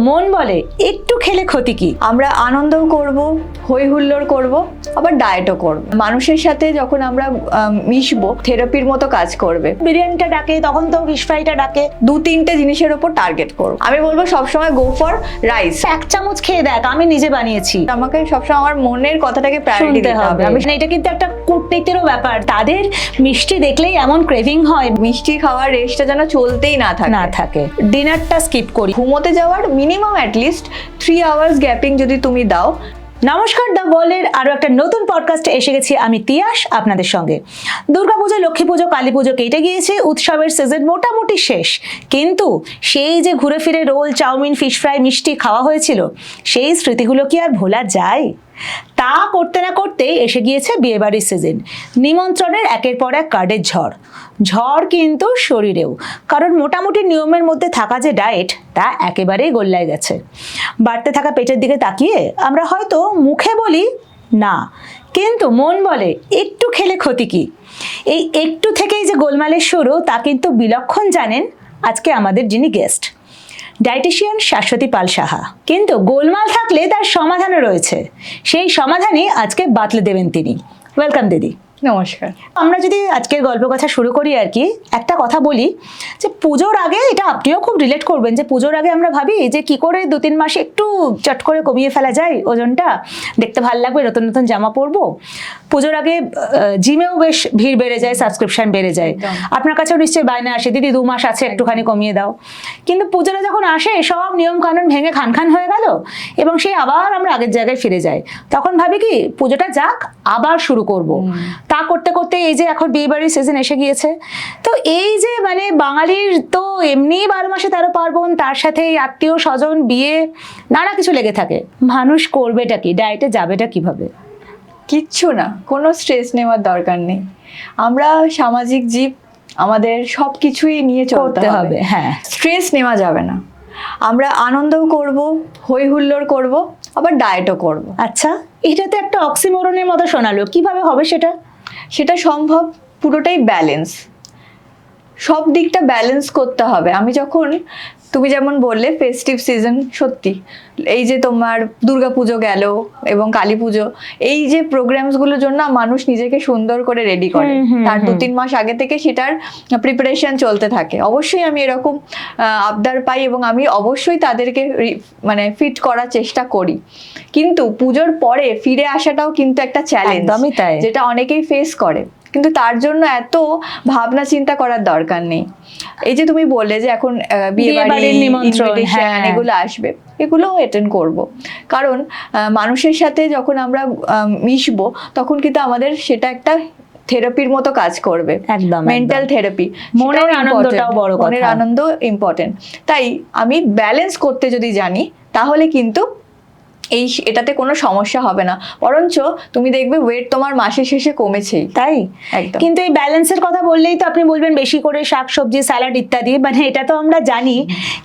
মন বলে একটু খেলে ক্ষতি কি? আমরা আনন্দও করব হই হুল্লোড় করব আবার ডায়েটও করব। মানুষের সাথে যখন আমরা মিশবো থেরাপির মতো কাজ করবে। বিরিয়ানিটা ডাকে তখন তো ফিশ ফ্রাইটা ডাকে। দু তিনটে জিনিসের ওপর টার্গেট করব। আমি বলব সবসময় গো ফর রাইস এক চামচ খেয়ে দেখ আমি নিজে বানিয়েছি। আমাকে সবসময় আমার মনের কথাটাকে প্রায়োরিটি দিতে হবে। আমি এটা কিন্তু একটা কূটনীতিরও ব্যাপার। তাদের মিষ্টি দেখলেই এমন ক্রেভিং হয়। মিষ্টি খাওয়ার রেস্টটা যেন চলতেই না থাকে। না থাকে। ডিনারটা স্কিপ করি। ঘুমোতে যাওয়ার minimum at least three hours gapping যদি তুমি দাও। নমস্কার দ্য ওয়ার্ল্ডের আরও একটা নতুন পডকাস্টে এসে গেছি আমি তিয়াস আপনাদের সঙ্গে। দুর্গাপুজো লক্ষ্মী পুজো, কালী পুজো কেটে গিয়েছে, উৎসবের সিজন মোটামুটি শেষ। কিন্তু সেই যে ঘুরে ফিরে রোল, চাউমিন ফিশ ফ্রাই মিষ্টি খাওয়া হয়েছিল, সেই স্মৃতিগুলো কি আর ভোলা যায়? তা করতে না করতেই এসে গিয়েছে বিয়েবাড়ির সিজন নিমন্ত্রণের একের পর এক কার্ডের ঝড়। ঝড় কিন্তু শরীরেও। কারণ মোটামুটি নিয়মের মধ্যে থাকা যে ডায়েট তা একেবারেই গোল্লায় গেছে। বাড়তে থাকা পেটের দিকে তাকিয়ে আমরা হয়তো মুখে বলি, না। কিন্তু মন বলে, একটু খেলে ক্ষতি কি? এই একটু থেকেই যে গোলমালের শুরু, তা কিন্তু বিলক্ষণ জানেন আজকে আমাদের যিনি গেস্ট ডায়েটিশিয়ান শাশ্বতী পাল সাহা। কিন্তু গোলমাল থাকলে তার সমাধানও রয়েছে। সেই সমাধানই আজকে বাতলে দেবেন তিনি। ওয়েলকাম দিদি। নমস্কার। আমরা যদি আজকের গল্প কথা শুরু করি আর কি একটা কথা বলি যে পুজোর আগে এটা আপনিও খুব রিলেট করবেন যে পুজোর আগে আমরা ভাবি যে কি করে দু তিন মাসে একটু চট করে কমিয়ে ফেলা যায় ওজনটা। দেখতে ভালো লাগবে নতুন নতুন জামা পরবো। পুজোর আগে জিমেও বেশ ভিড় বেড়ে যায় সাবস্ক্রিপশন বেড়ে যায়। আপনার কাছেও নিশ্চয়ই বায়না আসে দিদি দু মাস আছে একটুখানি কমিয়ে দাও। কিন্তু পুজোটা যখন আসে সব নিয়ম কানুন ভেঙে খান খান হয়ে গেল এবং সেই আবার আমরা আগের জায়গায় ফিরে যাই। তখন ভাবি কি পুজোটা যাক আবার শুরু করব। তা করতে করতে এই যে এখন বিয়ে বাড়ির সিজন এসে গিয়েছে। তো এই যে মানে বাঙালির তো এমনি বারো মাসে তেরো পার্বণ তার সাথে এই আত্মীয় স্বজন বিয়ে নানা কিছু লেগে থাকে। মানুষ করবেটা কি? ডায়েটে যাবেটা কীভাবে? কিচ্ছু না কোনো স্ট্রেস নেওয়ার দরকার নেই। আমরা সামাজিক জীব আমাদের সব কিছুই নিয়ে চলতে হবে। হবে হ্যাঁ। স্ট্রেস নেওয়া যাবে না। আমরা আনন্দও করব হই হুল্লোড় করব আবার ডায়েটও করব। আচ্ছা এটা তো একটা অক্সিমোরনের মতো শোনালো। কীভাবে হবে সেটা? সেটা সম্ভব পুরোটাই ব্যালেন্স সব দিকটা ব্যালেন্স করতে হবে। আমি যখন তুমি যেমন বললে ফেস্টিভ সিজন সত্যি। এই যে তোমার দুর্গাপুজো গেল এবং কালী পুজো এই যে প্রোগ্রামসগুলোর জন্য মানুষ নিজেকে সুন্দর করে রেডি করে। তার দু তিন মাস আগে থেকে সেটার প্রিপারেশন চলতে থাকে। অবশ্যই আমি এরকম আবদার পাই এবং আমি অবশ্যই তাদেরকে মানে ফিট করার চেষ্টা করি। কিন্তু পুজোর পরে ফিরে আসাটাও কিন্তু একটা চ্যালেঞ্জ একদমই তাই। যেটা অনেকেই ফেস করে। কিন্তু তার জন্য এত ভাবনা চিন্তা করার দরকার নেই। এই যে তুমি বললে যে এখন বিয়ে বাড়ি বিয়েবাড়ির নিমন্ত্রণ, হ্যাঁ। এগুলো আসবে এগুলোও অ্যাটেন্ড করব। কারণ মানুষের সাথে যখন আমরা মিশবো তখন কিন্তু আমাদের সেটা একটা থেরাপির মতো কাজ করবে। একদম, মেন্টাল থেরাপি মনের আনন্দটাও বড় কথা। মনের আনন্দ ইম্পর্টেন্ট তাই আমি ব্যালেন্স করতে যদি জানি তাহলে কিন্তু এই এটাতে কোনো সমস্যা হবে না। বরঞ্চ তুমি দেখবে ওয়েট তোমার মাসের শেষে কমেছেই। তাই? একদম। কিন্তু এই ব্যালেন্সের কথা বললেই তো আপনি বলবেন বেশি করে শাক সবজি স্যালাড ইত্যাদি মানে এটা তো আমরা জানি।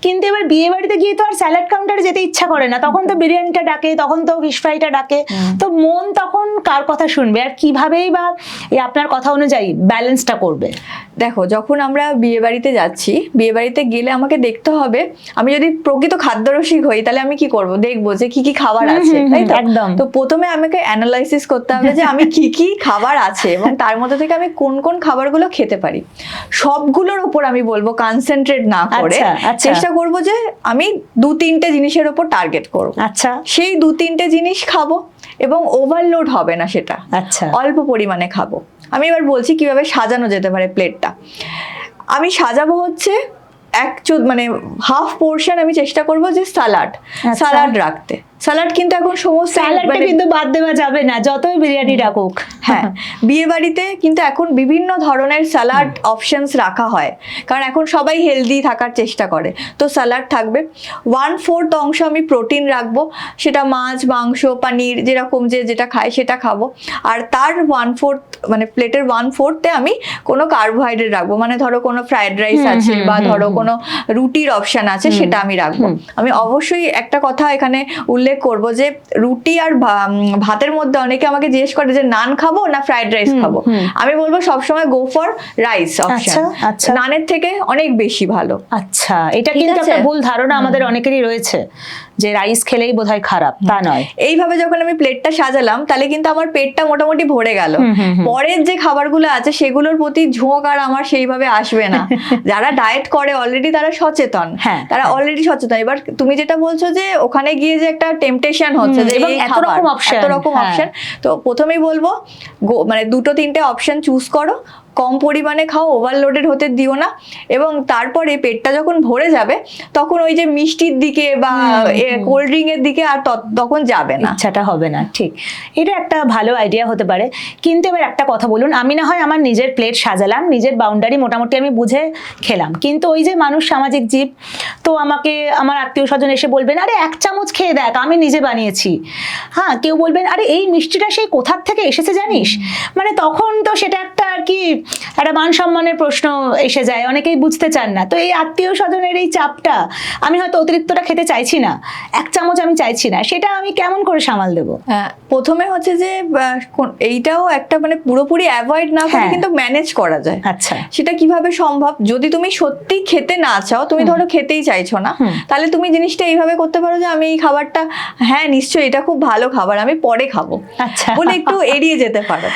কিন্তু এবার বিয়ে বাড়িতে গিয়ে তো আর স্যালাড কাউন্টারে যেতে ইচ্ছা করে না। তখন তো বিরিয়ানিটা ডাকে তখন তো ফিশ ফ্রাইটা ডাকে। তো মন তখন কার কথা শুনবে? আর কিভাবেই বা এই আপনার কথা অনুযায়ী ব্যালেন্সটা করবে? দেখো যখন আমরা বিয়ে বাড়িতে যাচ্ছি বিয়ে বাড়িতে গেলে আমাকে দেখতে হবে আমি যদি প্রকৃত খাদ্যরসিক হই তাহলে আমি কি করব? দেখব যে কি কি খাবার হুম, আছে তাই তো? একদম। তো প্রথমে আমাকে অ্যানালাইসিস করতে হবে যে আমি কি কি খাবার আছে এবং তার মধ্যে থেকে আমি কোন কোন খাবারগুলো খেতে পারি। সবগুলোর উপর আমি বলব কনসেন্ট্রেট না করে আচ্ছা, আচ্ছা। চেষ্টা করব যে আমি দু তিনটে জিনিসের উপর টার্গেট করব। আচ্ছা। সেই দু তিনটে জিনিস খাব এবং ওভারলোড হবে না সেটা। আচ্ছা। অল্প পরিমাণে খাব। আমি এবার বলছি কীভাবে সাজানো যেতে পারে প্লেটটা আমি সাজাবো হচ্ছে এক মানে হাফ পোর্শন আমি চেষ্টা করব যে সালাড আচ্ছা। সালাড রাখতে। সালাড কিন্তু এখন সমস্ত স্যালাডটা কিন্তু বাদ দেওয়া যাবে না যতই বিরিয়ানি ডাকুক হ্যাঁ। বিয়ে বাড়িতে কিন্তু এখন বিভিন্ন ধরনের স্যালাড অপশনস রাখা হয়। কারণ এখন সবাই হেলদি থাকার চেষ্টা করে। তো স্যালাড থাকবে। ওয়ান ফোর্থ অংশ আমি প্রোটিন রাখব। সেটা মাছ মাংস পনির যেরকম যে যেটা খায় সেটা খাব। আর তার ওয়ান ফোর্থ মানে প্লেটের ওয়ান ফোর্থে আমি কোনো কার্বোহাইড্রেট রাখব। মানে ধরো কোনো ফ্রাইড রাইস আছে বা ধরো কোনো রুটির অপশন আছে সেটা আমি রাখব। আমি অবশ্যই একটা কথা এখানে উল্লেখ করব যে রুটি আর ভাতের মধ্যে অনেকে আমাকে জিজ্ঞেস করে যে নান খাব না ফ্রাইড রাইস খাব? আমি বলব সবসময় গো ফর রাইস আচ্ছা, অপশন আচ্ছা। নানের থেকে অনেক বেশি ভালো। আচ্ছা এটা কিন্তু একটা ভুল ধারণা আমাদের অনেকেরই রয়েছে। যে রাইস খেলেই বোধহয় খারাপ তা নয়। এইভাবে যখন আমি প্লেটটা সাজালাম তাহলে কিন্তু আমার পেটটা মোটামুটি ভরে গেল। পরের যে খাবারগুলো আছে সেগুলোর প্রতি ঝোঁক আর আমার সেইভাবে আসবে না। যারা ডায়েট করে অলরেডি তারা সচেতন। হ্যাঁ, তারা। অলরেডি সচেতন। এবার তুমি যেটা বলছো যে ওখানে গিয়ে যে একটা টেম্পটেশন হচ্ছে যে এত রকম রকম হ্যাঁ। অপশন তো প্রথমেই বলব মানে দুটো তিনটে অপশন চুজ করো। কম পরিমাণে খাও ওভারলোডেড হতে দিও না। এবং তারপরে পেটটা যখন ভরে যাবে তখন ওই যে মিষ্টির দিকে বা। কোল্ড ড্রিঙ্ক এর দিকে আর তখন যাবে না। ইচ্ছাটা হবে না ঠিক। এটা একটা ভালো আইডিয়া হতে পারে। কিন্তু এবার একটা কথা বলুন আমি না হয় আমার নিজের প্লেট সাজালাম নিজের বাউন্ডারি মোটামুটি আমি বুঝে খেলাম। কিন্তু ওই যে মানুষ সামাজিক জীব তো আমাকে আমার আত্মীয় স্বজন এসে বলবেন আরে এক চামচ খেয়ে দেখ আমি নিজে বানিয়েছি। হ্যাঁ কেউ বলবেন আরে এই মিষ্টিটা সেই কোথার থেকে এসেছে জানিস? মানে তখন তো সেটা একটা আর কি একটা মান সম্মানের প্রশ্ন এসে যায় অনেকেই বুঝতে চান না। তো এই আত্মীয় স্বজনের এই চাপটা আমি হয়তো অতিরিক্তটা খেতে চাইছি না এক চামচ আমি চাইছি না সেটা আমি কেমন করে সামাল দেবো? হ্যাঁ, প্রথমে হচ্ছে যে এইটাও একটা মানে পুরোপুরি অ্যাভয়েড না করে হ্যাঁ। কিন্তু ম্যানেজ করা যায়। আচ্ছা। সেটা কীভাবে সম্ভব? যদি তুমি সত্যি খেতে না চাও তুমি ধরো খেতেই চাইছো না তাহলে তুমি জিনিসটা এইভাবে করতে পারো যে আমি এই খাবারটা হ্যাঁ নিশ্চয়ই এটা খুব ভালো খাবার আমি পরে খাব। আচ্ছা। বলে একটু এড়িয়ে যেতে পারো।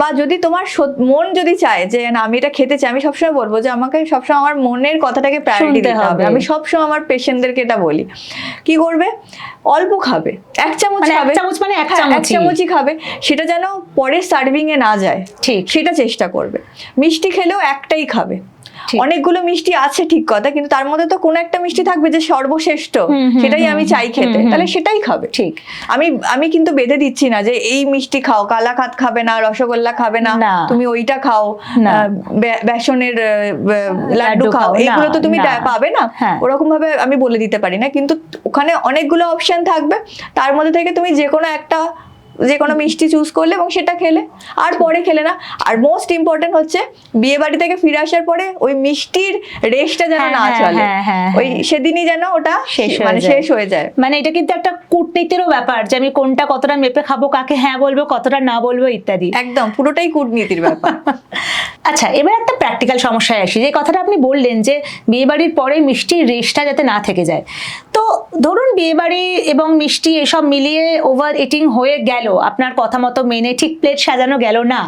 বা যদি তোমার মন যদি চায় যে না আমি এটা খেতে চাই। আমি সবসময় বলব যে আমাকে সবসময় আমার মনের কথাটাকে প্রায়োরিটি দিতে হবে। আমি সবসময় আমার পেশেন্টদেরকে এটা বলি। কি করবে? অল্প খাবে। এক চামচ খাবে এক খাবে। চামচ মানে এক হ্যাঁ, চামচই। খাবে। সেটা যেন পরের সার্ভিং এ না যায় ঠিক। সেটা চেষ্টা করবে। মিষ্টি খেলেও একটাই খাবে। অনেকগুলো মিষ্টি আছে ঠিক কথা কিন্তু তার মধ্যে তো কোনো একটা মিষ্টি থাকবে যে সর্বশ্রেষ্ঠ সেটাই আমি চাই খেতে। তাহলে সেটাই খাবে ঠিক। আমি আমি কিন্তু বেঁধে দিচ্ছি না যে এই মিষ্টি খাও কালাকাত খাবে না রসগোল্লা খাবে না। তুমি ওইটা খাও বেসনের লাড্ডু খাও এইগুলো তো তুমি পাবে না। হ্যাঁ। ওরকম ভাবে আমি বলে দিতে পারি না কিন্তু ওখানে অনেকগুলো অপশন থাকবে। তার মধ্যে থেকে তুমি যে কোনো একটা যে কোনো মিষ্টি চুজ করলে এবং সেটা খেলে। আর পরে খেলে না। আর মোস্ট ইম্পর্টেন্ট হচ্ছে বিয়ে বাড়ি থেকে ফিরে আসার পরে ওই মিষ্টির রেশটা যেন হ্যাঁ, না হ্যাঁ, চলে। হ্যাঁ, ওই। সেদিনই যেন ওটা শেষ মানে শেষ হয়ে যায়। মানে এটা কিন্তু একটা কূটনীতিরও ব্যাপার যে আমি কোনটা কতটা মেপে খাব কাকে হ্যাঁ বলব কতটা না বলব ইত্যাদি। একদম পুরোটাই কূটনীতির ব্যাপার। আচ্ছা এবার একটা প্র্যাকটিক্যাল সমস্যায় আসি। যে কথাটা আপনি বললেন যে বিয়েবাড়ির পরে মিষ্টির রেশটা যাতে না থেকে যায়। তো ধরুন বিয়েবাড়ি এবং মিষ্টি এসব মিলিয়ে ওভার ইটিং হয়ে গেল আপনার কথা মতো মেনে ঠিক প্লেট সাজানো গেল না।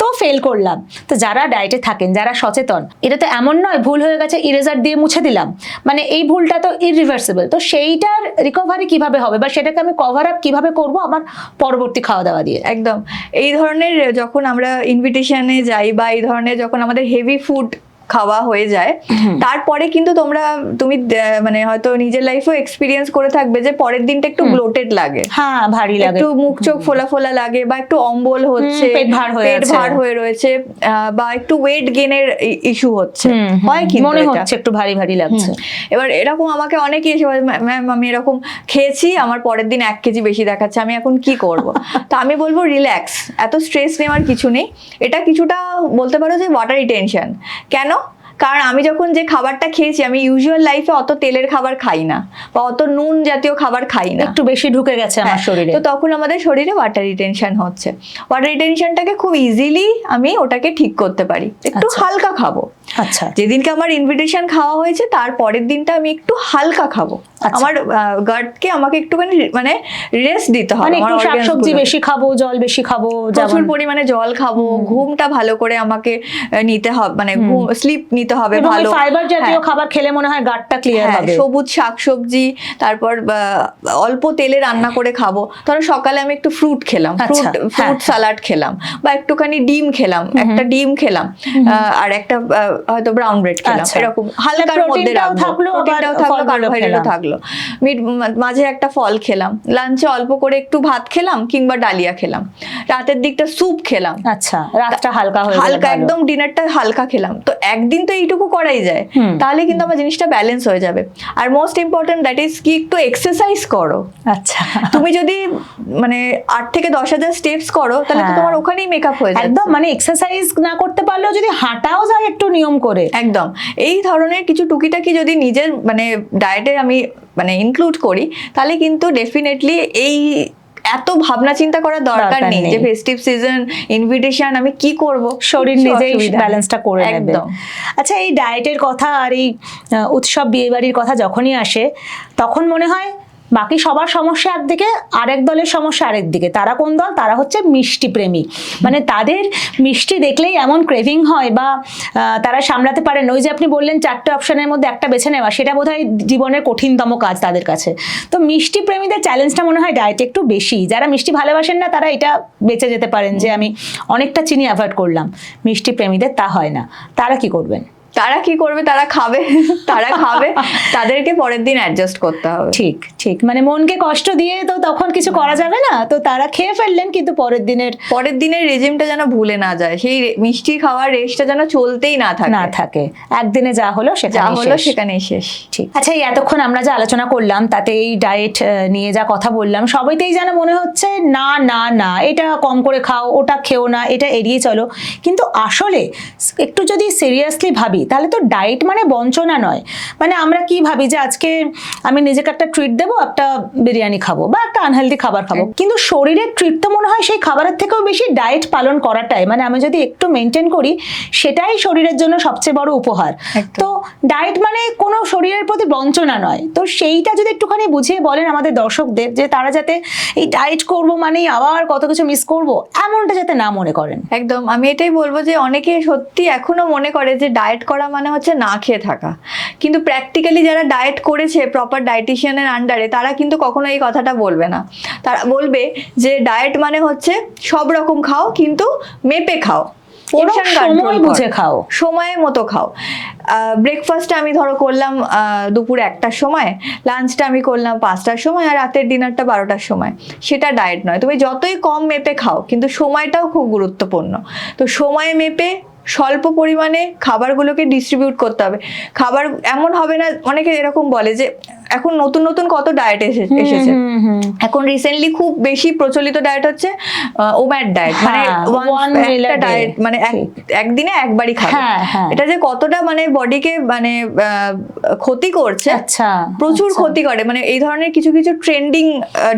তো ফেল করলাম। তো যারা ডায়েটে থাকেন যারা সচেতন এটা তো এমন নয় ভুল হয়ে গেছে ইরেজার দিয়ে মুছে দিলাম। মানে এই ভুলটা তো ইরিভার্সিবল তো সেইটার রিকভারি কীভাবে হবে বা সেটাকে আমি কভার আপ কীভাবে করব আমার পরবর্তী খাওয়া দাওয়া দিয়ে? একদম। এই ধরনের যখন আমরা ইনভিটেশনে যাই বা এই ধরনের যখন আমাদের হেভি ফুড খাওয়া হয়ে যায়। তারপরে কিন্তু তোমরা তুমি মানে হয়তো নিজের লাইফেও এক্সপিরিয়েন্স করে থাকবে যে পরের দিনটা একটু ব্লোটেড লাগে। হ্যাঁ ভারী লাগে। একটু মুখ চোখ ফোলা ফোলা লাগে বা একটু অম্বল হচ্ছে পেট ভার হয়ে পেট ভার হয়ে রয়েছে বা একটু ওয়েট গেনের ইস্যু হচ্ছে। হয় কিন্তু মনে হচ্ছে একটু ভারী ভারী লাগছে। এবার এরকম আমাকে অনেকে এসে ম্যাম আমি এরকম খেয়েছি আমার পরের দিন এক কেজি বেশি দেখাচ্ছে আমি এখন কি করব? তো আমি বলব রিল্যাক্স এত স্ট্রেস নেওয়ার কিছু নেই। এটা কিছুটা বলতে পারো যে ওয়াটার রিটেনশন কেন? কারণ আমি যখন যে খাবারটা খেয়েছি আমি ইউজুয়াল লাইফে অত তেলের খাবার খাই না বা অত নুন জাতীয় খাবার খাই না। একটু বেশি ঢুকে গেছে আমার হ্যাঁ, শরীরে। তো তখন আমাদের শরীরে ওয়াটার রিটেনশন হচ্ছে। ওয়াটার রিটেনশনটাকে খুব ইজিলি আমি ওটাকে ঠিক করতে পারি। একটু আচ্ছা। হালকা খাব। আচ্ছা। যেদিনকে আমার ইনভিটেশন খাওয়া হয়েছে তার পরের দিনটা আমি একটু হালকা খাব। আমার গার্ডকে আমাকে একটুখানি মানে রেস্ট দিতে হবে মানে একটু শাকসবজি বেশি খাব জল বেশি খাব প্রচুর পরিমাণে জল খাব ঘুমটা ভালো করে আমাকে নিতে হবে মানে স্লিপ নিতে হবে ভালো। ফাইবার জাতীয় হ্যাঁ। খাবার খেলে মনে হয় গাটটা ক্লিয়ার হবে সবুজ শাকসবজি তারপর অল্প তেলে রান্না করে খাব। ধরো সকালে আমি একটু ফ্রুট খেলাম আচ্ছা, ফ্রুট ফ্রুট সালাড খেলাম বা একটুখানি ডিম খেলাম একটা ডিম খেলাম আর একটা হয়তো ব্রাউন ব্রেড খেলাম আচ্ছা। এরকম হালকার মধ্যে রাখব থাকল, প্রোটিনটাও থাকল। কার্বোহাইড্রেটও মিড মাঝে একটা ফল খেলাম। লাঞ্চে অল্প করে একটু ভাত খেলাম কিংবা ডালিয়া খেলাম। রাতের দিকটা স্যুপ খেলাম। আচ্ছা রাতটা হালকা হয়ে হালকা একদম ডিনারটা হালকা খেলাম। তো একদিন তো এইটুকু করাই যায়। তাহলে কিন্তু আমার জিনিসটা ব্যালেন্স হয়ে যাবে। আর মোস্ট ইম্পর্টেন্ট দ্যাট ইজ কি একটু এক্সারসাইজ করো। আচ্ছা। তুমি যদি মানে আট থেকে দশ হাজার স্টেপস করো তাহলে তো হ্যাঁ। তোমার ওখানেই মেকআপ হয়ে যাবে একদম মানে এক্সারসাইজ না করতে পারলেও যদি হাঁটাও যায় একটু নিয়ম করে। একদম। এই ধরনের কিছু টুকিটাকি যদি নিজের মানে ডায়েটে আমি মানে ইনক্লুড করি তাহলে কিন্তু ডেফিনেটলি এই এত ভাবনা চিন্তা করার দরকার নেই। যে ফেস্টিভ সিজন ইনভিটেশন আমি কি করব? শরীর নিজেই ব্যালেন্সটা করে নেবে। আচ্ছা এই ডায়েটের কথা আর এই উৎসব বিয়েবাড়ির কথা যখনই আসে তখন মনে হয় বাকি সবার সমস্যা একদিকে, আরেক দলের সমস্যা আরেক দিকে তারা কোন দল? তারা হচ্ছে মিষ্টি প্রেমী। মানে তাদের মিষ্টি দেখলেই এমন ক্রেভিং হয় বা তারা সামলাতে পারেন ওই যে আপনি বললেন চারটে অপশনের মধ্যে একটা বেছে নেওয়া, সেটা বোধহয় জীবনের কঠিনতম কাজ তাদের কাছে। তো মিষ্টি প্রেমীদের চ্যালেঞ্জটা মনে হয় ডায়েটে একটু বেশি। যারা মিষ্টি ভালোবাসেন না, তারা এটা বেঁচে যেতে পারেন যে, আমি অনেকটা চিনি অ্যাভয়েড করলাম। মিষ্টি প্রেমীদের তা হয় না। তারা কি করবেন? তারা কি করবে? তারা খাবে। তারা খাবে। তাদেরকে পরের দিন অ্যাডজাস্ট করতে হবে। ঠিক ঠিক। মানে মনকে কষ্ট দিয়ে তো তখন কিছু করা যাবে না। তো তারা খেয়ে ফেললেন কিন্তু পরের দিনের পরের দিনের রেজিমটা যেন ভুলে না যায়। সেই মিষ্টি খাওয়ার রেসটা যেন চলতেই না থাকে। না থাকে। একদিনে যা হলো যা সেটা হলো সেখানেই শেষ। ঠিক। আচ্ছা এই এতক্ষণ আমরা যা আলোচনা করলাম তাতে এই ডায়েট নিয়ে যা কথা বললাম সবাইতেই যেন মনে হচ্ছে না না না এটা কম করে খাও ওটা খেও না এটা এড়িয়ে চলো। কিন্তু আসলে একটু যদি সিরিয়াসলি ভাবি তাহলে তো ডায়েট মানে বঞ্চনা নয়। মানে আমরা কি ভাবি যে আজকে আমি নিজেকে একটা ট্রিট দেবো একটা বিরিয়ানি খাব বা একটা আনহেলদি খাবার খাব। কিন্তু শরীরের ট্রিট তো মনে হয় সেই খাবারের থেকেও বেশি ডায়েট পালন করাটাই। মানে আমি যদি একটু মেনটেন করি সেটাই শরীরের জন্য সবচেয়ে বড় উপহার। তো ডায়েট মানে কোনো শরীরের প্রতি বঞ্চনা নয়। তো সেইটা যদি একটুখানি বুঝিয়ে বলেন আমাদের দর্শকদের যে তারা যাতে এই ডায়েট করব মানেই আবার কত কিছু মিস করব এমনটা যাতে না মনে করেন। একদম। আমি এটাই বলব যে অনেকে সত্যি এখনও মনে করে যে ডায়েট করা মানে হচ্ছে না খেয়ে থাকা। কিন্তু প্র্যাকটিক্যালি যারা ডায়েট করেছে প্রপার ডায়েটিশিয়ানের আন্ডারে তারা কিন্তু কখনো এই কথাটা বলবে না। তারা বলবে যে ডায়েট মানে হচ্ছে সব রকম খাও কিন্তু মেপে খাও। সময় বুঝে খাও। সময়ের মতো খাও। ব্রেকফাস্টটা আমি ধরো করলাম দুপুর একটার সময় লাঞ্চটা আমি করলাম পাঁচটার সময় আর রাতের ডিনারটা বারোটার সময়। সেটা ডায়েট নয়। তুমি যতই কম মেপে খাও কিন্তু সময়টাও খুব গুরুত্বপূর্ণ। তো সময় মেপে স্বল্প পরিমাণে খাবারগুলোকে ডিস্ট্রিবিউট করতে হবে। খাবার এমন হবে না অনেকে এরকম বলে যে এখন নতুন নতুন কত ডায়েট এসেছে। এখন রিসেন্টলি খুব বেশি প্রচলিত ডায়েট হচ্ছে ওম্যাট ডায়েট মানে হ্যাঁ, একটা ডায়েট মানে একদিনে একবারই খাবে। হ্যাঁ, হ্যাঁ। এটা যে কতটা মানে বডিকে মানে ক্ষতি করছে আচ্ছা প্রচুর আচ্ছা। ক্ষতি করে। মানে এই ধরনের কিছু কিছু ট্রেন্ডিং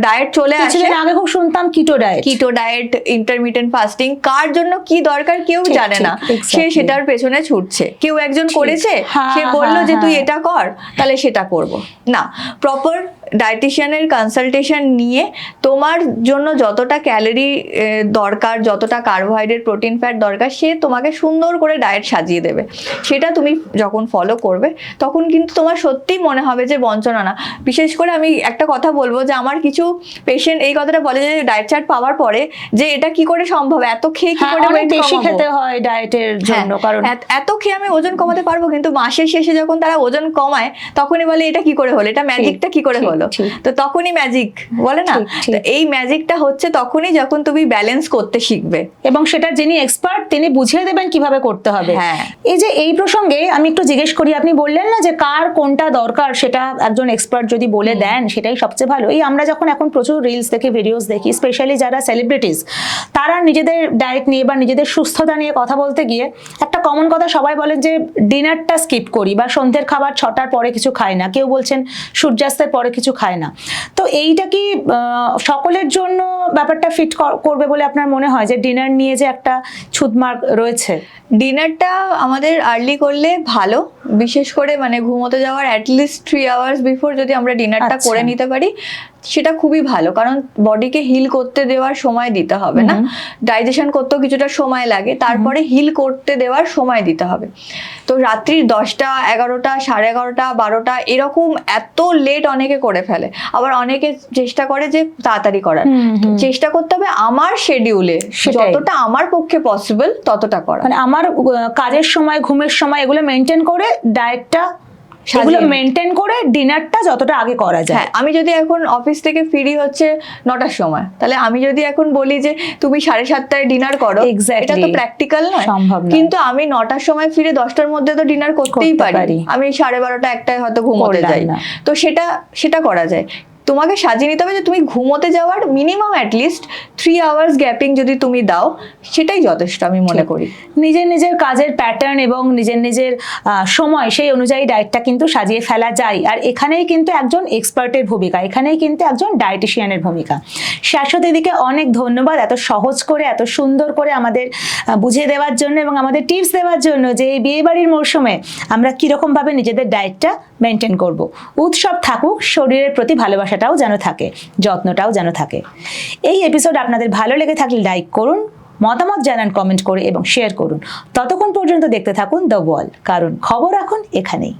ডায়েট চলে আসে। আগে খুব শুনতাম keto diet keto diet intermediate fasting কার জন্য কি দরকার কেউ জানে না। সে সেটার পেছনে ছুটছে। কেউ একজন করেছে সে বলল যে তুই। এটা কর তাহলে সেটা করব। না প্রপার ডায়েটিশিয়ানের কনসালটেশন নিয়ে তোমার জন্য যতটা ক্যালোরি দরকার যতটা কার্বোহাইড্রেট প্রোটিন ফ্যাট দরকার সে তোমাকে সুন্দর করে ডায়েট সাজিয়ে দেবে। সেটা তুমি যখন ফলো করবে তখন কিন্তু তোমার সত্যিই মনে হবে যে বঞ্চনা না। বিশেষ করে আমি একটা কথা বলব যে আমার কিছু পেশেন্ট এই কথাটা বলে যে ডায়েট চার্ট পাওয়ার পরে যে এটা কি করে সম্ভব? এত খেয়ে কি হ্যাঁ, করে বেশি খেতে হয় ডায়েটের জন্য হ্যাঁ, কারণ এত- খেয়ে আমি ওজন কমাতে পারব কিন্তু মাসের শেষে যখন তারা ওজন কমায় তখনই বলে এটা কি করে হলো? এটা ম্যাজিকটা কি করে ঠিক, হলো। তো তখনই ম্যাজিক বলে না? এই ম্যাজিকটা হচ্ছে তখনই যখন তুমি ব্যালেন্স করতে শিখবে। এবং সেটা যিনি এক্সপার্ট তিনি বুঝিয়ে দেবেন কীভাবে করতে হবে। হ্যাঁ। এই যে এই প্রসঙ্গে আমি একটু জিজ্ঞেস করি আপনি বললেন না যে কার কোনটা দরকার? সেটা একজন এক্সপার্ট যদি বলে দেন সেটাই সবচেয়ে ভালো। এই আমরা যখন এখন প্রচুর রিলস দেখি ভিডিওস দেখি স্পেশালি যারা সেলিব্রিটিস তারা নিজেদের ডায়েট নিয়ে বা নিজেদের সুস্থতা নিয়ে কথা বলতে গিয়ে একটা কমন কথা সবাই বলেন যে ডিনারটা স্কিপ করি বা সন্ধ্যের খাবার ছটার পরে কিছু খাই না। কেউ বলছেন সূর্যাস্তের পরে কিছু খায় না। তো এইটা কি সকলের জন্য ব্যাপারটা ফিট করবে বলে আপনার মনে হয় যে ডিনার নিয়ে যে একটা ছুতমার্ক রয়েছে? ডিনারটা আমাদের আর্লি করলে ভালো। বিশেষ করে মানে ঘুমোতে যাওয়ার অ্যাটলিস্ট থ্রি আওয়ার্স বিফোর যদি আমরা ডিনারটা আচ্ছা। করে নিতে পারি। সেটা খুবই ভালো কারণ বডিকে হিল করতে দেওয়ার সময় দিতে হবে না। ডাইজেশন করতেও কিছুটা সময় লাগে তারপরে হিল করতে দেওয়ার সময় দিতে হবে। তো রাত্রির দশটা এগারোটা সাড়ে এগারোটা বারোটা এরকম এত লেট অনেকে করে ফেলে। আবার অনেকে চেষ্টা করে যে তাড়াতাড়ি করার। চেষ্টা করতে হবে আমার শেডিউলে। যতটা আমার পক্ষে পসিবল ততটা করা মানে আমার কাজের সময় ঘুমের সময় এগুলো মেনটেন করে ডায়েটটা নিতে। মেনটেন করে ডিনারটা যতটা আগে করা যায় হ্যাঁ আমি যদি এখন অফিস থেকে ফিরি হচ্ছে নটার সময় তাহলে আমি যদি এখন বলি যে তুমি সাড়ে সাতটায় ডিনার করো. এটা তো প্র্যাকটিক্যাল নয় সম্ভব কিন্তু আমি নটার সময় ফিরে দশটার মধ্যে তো ডিনার করতেই করতে পারি। আমি সাড়ে বারোটা একটায় হয়তো ঘুমোতে যাই। তো সেটা সেটা করা যায় তোমাকে সাজিয়ে নিতে হবে যে তুমি ঘুমোতে যাওয়ার minimum at least three hours gapping যদি তুমি দাও সেটাই যথেষ্ট আমি মনে করি। নিজের নিজের কাজের প্যাটার্ন এবং নিজের নিজের সময় সেই অনুযায়ী ডায়েটটা কিন্তু সাজিয়ে ফেলা যায়। আর এখানেই কিন্তু একজন এক্সপার্টের ভূমিকা এখানেই কিন্তু একজন ডায়েটিশিয়ানের ভূমিকা। শাশ্বত দিদিকে অনেক ধন্যবাদ এত সহজ করে এত সুন্দর করে আমাদের বুঝিয়ে দেওয়ার জন্য এবং আমাদের টিপস দেওয়ার জন্য যে এই বিয়েবাড়ির মরশুমে আমরা কীরকমভাবে নিজেদের ডায়েটটা মেনটেন করব। উৎসব থাকুক, শরীরের প্রতি ভালোবাসাটাও যেন থাকে, যত্নটাও যেন থাকে। এই এপিসোড আপনাদের ভালো লেগে থাকলে লাইক করুন, মতামত জানান কমেন্ট করে এবং শেয়ার করুন। ততক্ষণ পর্যন্ত দেখতে থাকুন দ্য ওয়াল কারণ খবর এখন এখানেই।